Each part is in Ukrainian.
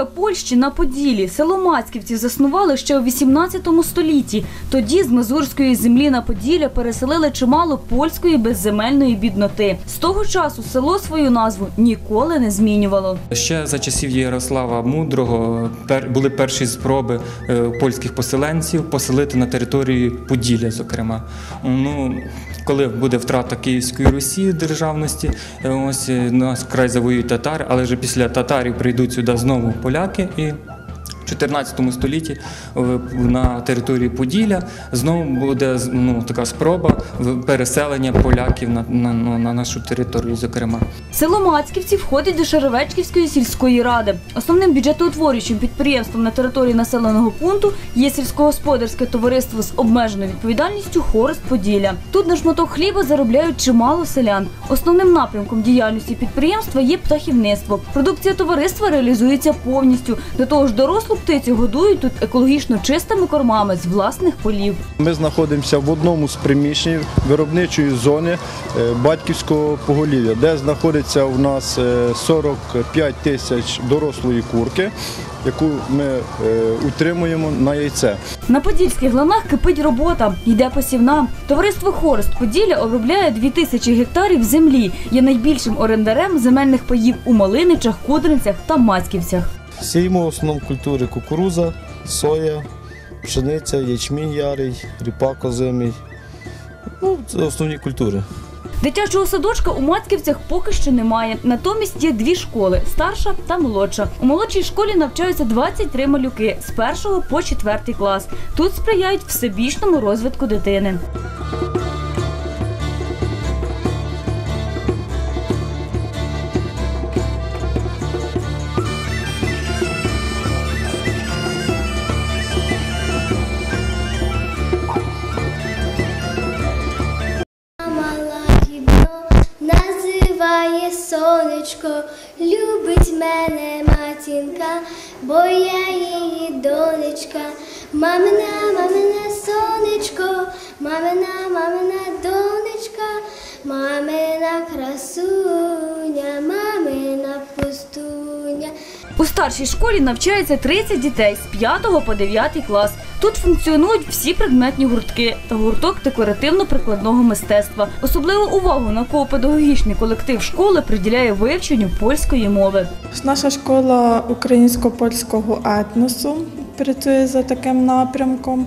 Частинка Польщі на Поділі. Село Мацьківці заснували ще у 18 столітті. Тоді з Мазурської землі на Поділля переселили чимало польської безземельної бідноти. З того часу село свою назву ніколи не змінювало. Ще за часів Ярослава Мудрого були перші спроби е, польських поселенців поселити на території Поділля, зокрема. Ну, коли буде втрата Київської Русі державності, е, ось е, нас край завоюють татари, але вже після татарів прийдуть сюди знову поляки і. В 14 столітті на території Поділля знову буде ну, така спроба переселення поляків на, на, на нашу територію, зокрема. Село Мацьківці входить до Шеревечківської сільської ради. Основним бюджетоутворюючим підприємством на території населеного пункту є сільськогосподарське товариство з обмеженою відповідальністю Хорост Поділля. Тут на шматок хліба заробляють чимало селян. Основним напрямком діяльності підприємства є птахівництво. Продукція товариства реалізується повністю. До того ж, дорослу птицю годують тут екологічно чистими кормами з власних полів. Ми знаходимося в одному з приміщень виробничої зони е, батьківського поголів'я, де знаходиться у нас е, 45 тисяч дорослої курки, яку ми е, утримуємо на яйце. На подільських ланах кипить робота, йде посівна. Товариство Хорост Поділля обробляє 2000 гектарів землі. Є найбільшим орендарем земельних паїв у Малиничах, Кудринцях та Мацьківцях. Сіємо в основному культури кукуруза, соя, пшениця, ячмінь ярий, ріпак озимий. Ну, це основні культури. Дитячого садочка у Мацьківцях поки що немає. Натомість є дві школи старша та молодша. У молодшій школі навчаються 23 малюки з першого по четвертий клас. Тут сприяють всебічному розвитку дитини. Називає сонечко, любить мене матінка, бо я її донечка, мамина, мамина сонечко, мамина, мамина донечка, мамина красуня, У старшій школі навчається 30 дітей з 5 по 9 клас. Тут функціонують всі предметні гуртки та гурток декоративно-прикладного мистецтва. Особливу увагу науково-педагогічний колектив школи приділяє вивченню польської мови. Наша школа українсько-польського етносу працює за таким напрямком.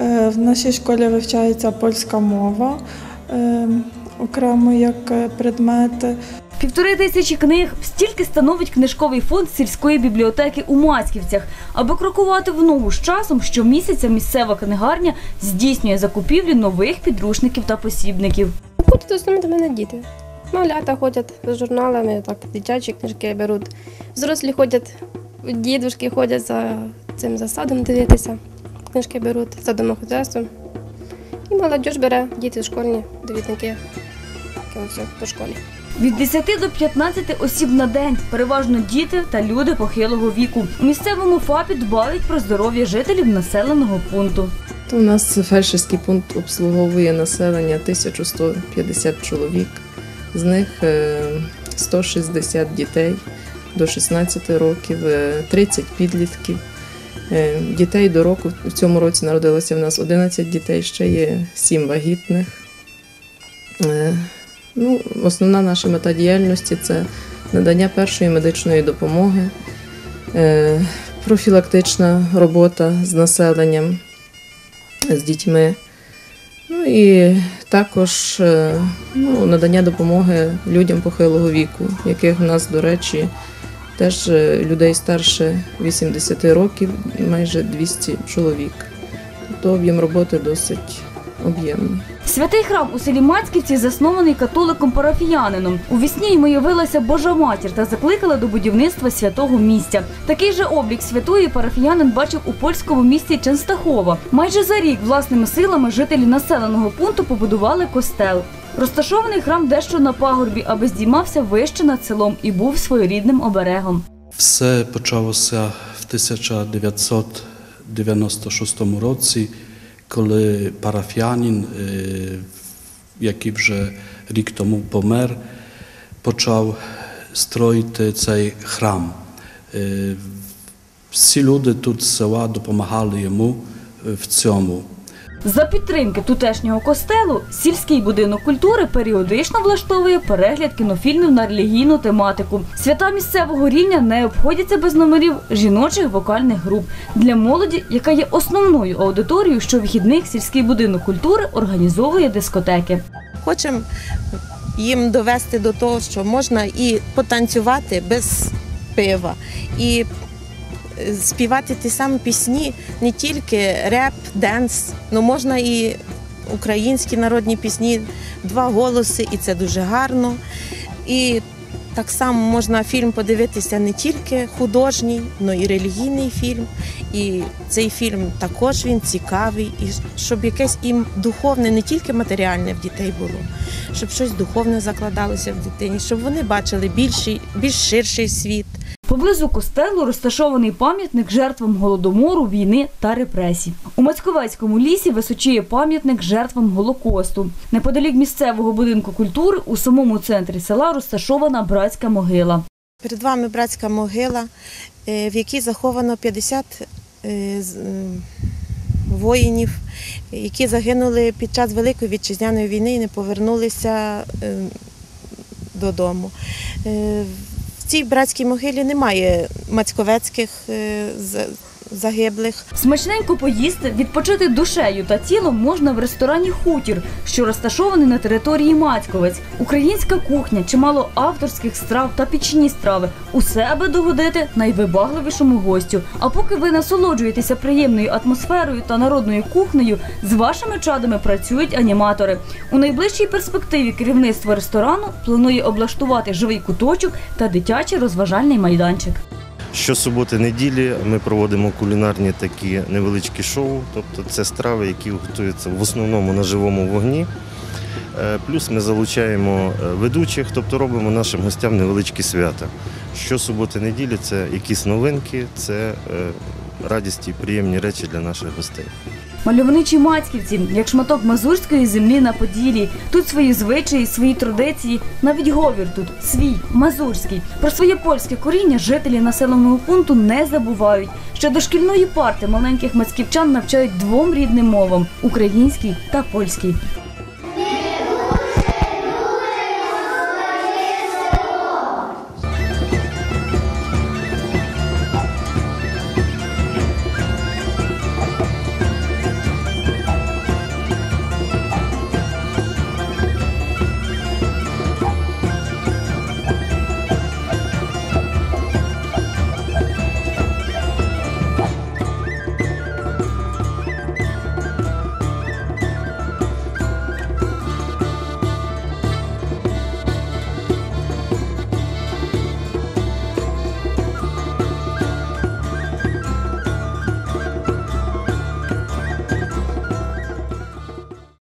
Е, В нашій школі вивчається польська мова е, окремо як е, предмет. Півтори тисячі книг стільки становить книжковий фонд сільської бібліотеки у Маськівцях. Аби крокувати в ногу з часом, щомісяця місцева книгарня здійснює закупівлю нових підручників та посібників. Ходять в до мене діти. Малята ходять з журналами, так, дитячі книжки беруть. Взрослі ходять, дідушки ходять за цим засадом дивитися. Книжки беруть за домохозяйством. І молодь бере діти школьні довідники. Таке все по школі. Від 10 до 15 осіб на день, переважно діти та люди похилого віку. У місцевому ФАПі дбають про здоров'я жителів населеного пункту. У нас фельдшерський пункт обслуговує населення 1150 чоловік, з них е, 160 дітей до 16 років, е, 30 підлітків. Е, Дітей до року в цьому році народилося в нас 11 дітей, ще є 7 вагітних. Ну, основна наша мета діяльності це надання першої медичної допомоги, е, профілактична робота з населенням, з дітьми. Ну і також е, ну, надання допомоги людям похилого віку, яких в нас, до речі, теж е, людей старше 80 років, майже 200 чоловік. Тобто об'єм роботи досить об'ємний. Святий храм у селі Мацьківці заснований католиком-парафіянином. У вісні йому явилася Божа матір та закликала до будівництва святого місця. Такий же облік святої парафіянин бачив у польському місті Ченстахова. Майже за рік власними силами жителі населеного пункту побудували костел. Розташований храм дещо на пагорбі, аби здіймався вище над селом і був своєрідним оберегом. Все почалося в 1996 році, коли парафіянин, е, який вже рік тому помер, почав строїти цей храм. Е, Всі люди тут з села допомагали йому е, в цьому. За підтримки тутешнього костелу сільський будинок культури періодично влаштовує перегляд кінофільмів на релігійну тематику. Свята місцевого рівня не обходяться без номерів жіночих вокальних груп для молоді, яка є основною аудиторією, що вихідних сільський будинок культури організовує дискотеки. Хочемо їм довести до того, що можна і потанцювати без пива, і співати ті самі пісні, не тільки реп, денс, але можна і українські народні пісні, два голоси, і це дуже гарно. І так само можна фільм подивитися не тільки художній, але і релігійний фільм. І цей фільм також він цікавий, і щоб якесь і духовне, не тільки матеріальне в дітей було, щоб щось духовне закладалося в дитині, щоб вони бачили більший, більш ширший світ. Поблизу костелу розташований пам'ятник жертвам голодомору, війни та репресій. У Мацьковецькому лісі височіє пам'ятник жертвам Голокосту. Неподалік місцевого будинку культури у самому центрі села розташована братська могила. Перед вами братська могила, е, в якій заховано 50 е, з- м, воїнів, які загинули під час Великої вітчизняної війни і не повернулися е, додому. Е, В цій братській могилі немає мацьковецьких е, загиблих. Смачненько поїсти, відпочити душею та тілом можна в ресторані Хутір, що розташований на території Мацьковець. Українська кухня, чимало авторських страв та пічні страви. Усе аби догодити найвибагливішому гостю. А поки ви насолоджуєтеся приємною атмосферою та народною кухнею, з вашими чадами працюють аніматори. У найближчій перспективі керівництво ресторану планує облаштувати живий куточок та дитячий розважальний майданчик. Щосуботи неділі ми проводимо кулінарні такі невеличкі шоу, тобто це страви, які готуються в основному на живому вогні. Е, Плюс ми залучаємо е, ведучих, тобто робимо нашим гостям невеличкі свята. Щосуботи неділі це якісь новинки, це радість радісті і приємні речі для наших гостей. Мальовничі Мацьківці, як шматок мазурської землі на Поділі. Тут свої звичаї, свої традиції, навіть говір тут свій, мазурський. Про своє польське коріння жителі населеного пункту не забувають. Ще до шкільної парти маленьких мацьківчан навчають двом рідним мовам українській та польській.